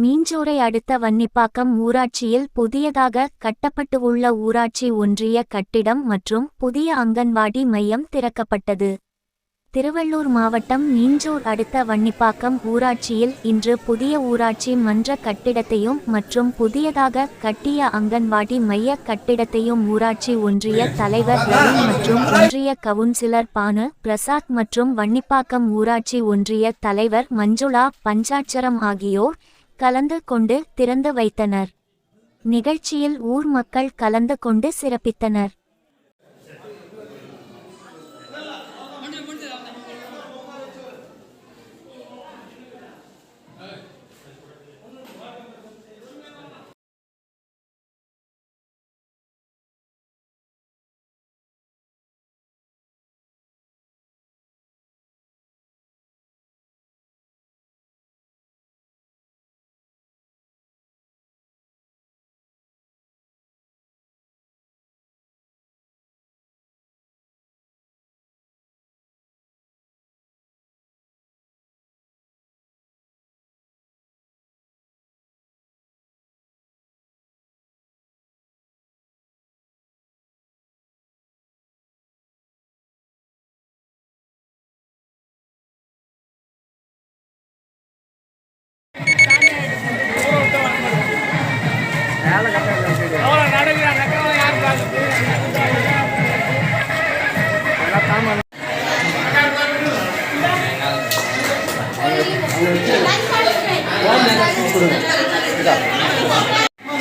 மீஞ்சோரை அடுத்த வன்னிப்பாக்கம் ஊராட்சியில் புதியதாக கட்டப்பட்டுள்ள ஊராட்சி ஒன்றிய கட்டிடம் மற்றும் புதிய அங்கன்வாடி மையம் திறக்கப்பட்டது. திருவள்ளூர் மாவட்டம் மீஞ்சூர் அடுத்த வன்னிப்பாக்கம் ஊராட்சியில் இன்று புதிய ஊராட்சி மன்ற கட்டிடத்தையும் மற்றும் புதியதாக கட்டிய அங்கன்வாடி மைய கட்டிடத்தையும் ஊராட்சி ஒன்றிய தலைவர் ரவி மற்றும் ஒன்றிய கவுன்சிலர் பானு பிரசாத் மற்றும் வன்னிப்பாக்கம் ஊராட்சி ஒன்றிய தலைவர் மஞ்சுளா பஞ்சாட்சரம் ஆகியோர் கலந்து கொண்டு திறந்து வைத்தனர். நிகழ்ச்சியில் ஊர் மக்கள் கலந்து கொண்டு சிறப்பித்தனர்.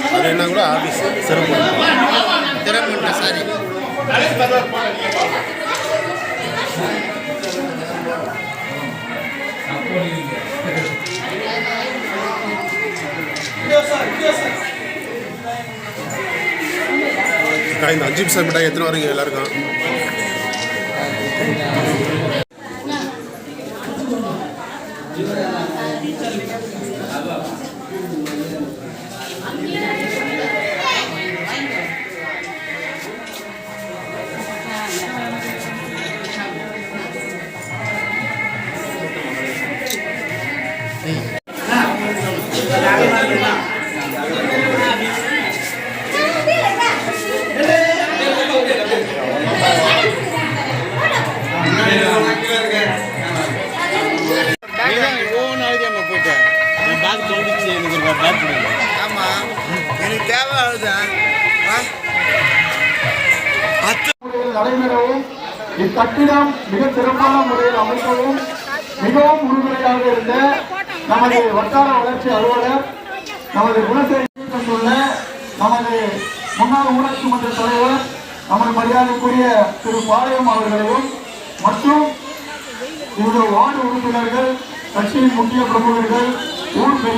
அது என்ன கூட ஆஃபீஸ் சிறப்பு திறமட்ட சாரி இந்த அஞ்சு பைசா மிட்டாய் எத்தனை வரீங்க எல்லாருக்கும்? பேக் தொலைஞ்சிச்சு எனக்கு ஒரு பேக் கொடுங்க. ஆமா. எனக்கு தேவை அவ்வளோதான் முறையில் நடைபெறவும் இக்கட்டிடம் மிக சிறப்பான முறையில் அமைக்கவும் மிகவும் உறுதுணையாக இருந்த நமது வட்டார வளர்ச்சி அலுவலர் நமது குணசேரி தந்துள்ள நமது முன்னாள் ஊராட்சி மன்ற தலைவர் நமது மரியாதைக்குரிய திரு பாளையம் அவர்களையும் மற்றும் இவருடைய வார்டு உறுப்பினர்கள் கட்சியின் முக்கிய பிரமுகர்கள் ஊர் பெரிய